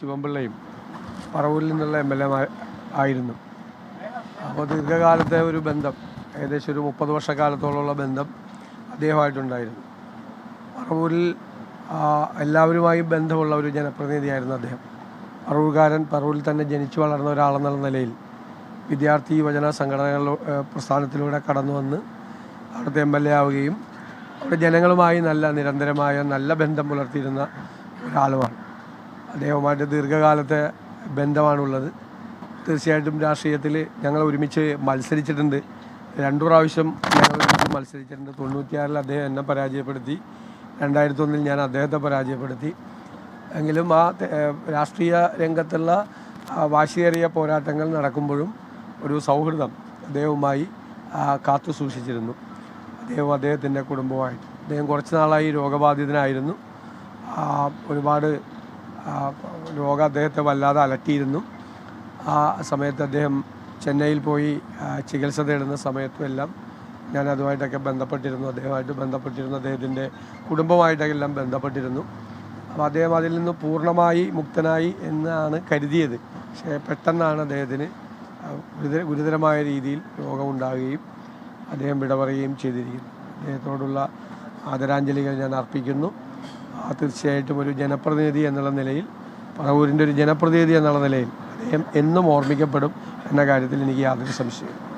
ശിവൻപിള്ളയും പറവൂരിൽ നിന്നുള്ള M L A ആയിരുന്നു. അപ്പോൾ ദീർഘകാലത്തെ ഒരു ബന്ധം ഏകദേശം ഒരു മുപ്പത് വർഷക്കാലത്തോളമുള്ള ബന്ധം അദ്ദേഹമായിട്ടുണ്ടായിരുന്നു. പറവൂരിൽ എല്ലാവരുമായും ബന്ധമുള്ള ഒരു ജനപ്രതിനിധിയായിരുന്നു അദ്ദേഹം. പറവൂർക്കാരൻ പറവൂരിൽ തന്നെ ജനിച്ചു വളർന്ന ഒരാളെന്നുള്ള നിലയിൽ വിദ്യാർത്ഥി യുവജന സംഘടനകളിലൂ പ്രസ്ഥാനത്തിലൂടെ കടന്നു വന്ന് അവിടുത്തെ എം എൽ എ ആവുകയും അവിടെ ജനങ്ങളുമായി നല്ല നിരന്തരമായ നല്ല ബന്ധം പുലർത്തിയിരുന്ന ഒരാളുമാണ്. അദ്ദേഹവുമായിട്ട് ദീർഘകാലത്തെ ബന്ധമാണുള്ളത്. തീർച്ചയായിട്ടും രാഷ്ട്രീയത്തിൽ ഞങ്ങൾ ഒരുമിച്ച് മത്സരിച്ചിട്ടുണ്ട്. രണ്ടു പ്രാവശ്യം ഞങ്ങൾ ഒരുമിച്ച് മത്സരിച്ചിട്ടുണ്ട്. തൊണ്ണൂറ്റിയാറിൽ അദ്ദേഹം എന്നെ പരാജയപ്പെടുത്തി. രണ്ടായിരത്തി ഒന്നിൽ ഞാൻ അദ്ദേഹത്തെ പരാജയപ്പെടുത്തി. എങ്കിലും ആ രാഷ്ട്രീയ രംഗത്തുള്ള വാശിയേറിയ പോരാട്ടങ്ങൾ നടക്കുമ്പോഴും ഒരു സൗഹൃദം അദ്ദേഹവുമായി കാത്തു സൂക്ഷിച്ചിരുന്നു. അദ്ദേഹവും അദ്ദേഹത്തിന്റെ കുടുംബവുമായിട്ട്. അദ്ദേഹം കുറച്ച് നാളായി രോഗബാധിതനായിരുന്നു. ഒരുപാട് രോഗം അദ്ദേഹത്തെ വല്ലാതെ അലട്ടിയിരുന്നു. ആ സമയത്ത് അദ്ദേഹം ചെന്നൈയിൽ പോയി ചികിത്സ തേടുന്ന സമയത്തും എല്ലാം ഞാൻ അതുമായിട്ടൊക്കെ ബന്ധപ്പെട്ടിരുന്നു. അദ്ദേഹമായിട്ട് ബന്ധപ്പെട്ടിരുന്നു. അദ്ദേഹത്തിന്റെ കുടുംബമായിട്ടൊക്കെല്ലാം ബന്ധപ്പെട്ടിരുന്നു. അപ്പോൾ അദ്ദേഹം അതിൽ നിന്ന് പൂർണമായി മുക്തനായി എന്നാണ് കരുതിയത്. പക്ഷേ പെട്ടെന്നാണ് അദ്ദേഹത്തിന് ഗുരുതര ഗുരുതരമായ രീതിയിൽ രോഗമുണ്ടാകുകയും അദ്ദേഹം വിട പറയുകയും ചെയ്തിരിക്കുന്നു. അദ്ദേഹത്തോടുള്ള ആദരാഞ്ജലികൾ ഞാൻ അർപ്പിക്കുന്നു. തീർച്ചയായിട്ടും ഒരു ജനപ്രതിനിധി എന്നുള്ള നിലയിൽ പറവൂരിന്റെ ഒരു ജനപ്രതിനിധി എന്നുള്ള നിലയിൽ അദ്ദേഹം എന്നും ഓർമ്മിക്കപ്പെടും എന്ന കാര്യത്തിൽ എനിക്ക് യാതൊരു സംശയവും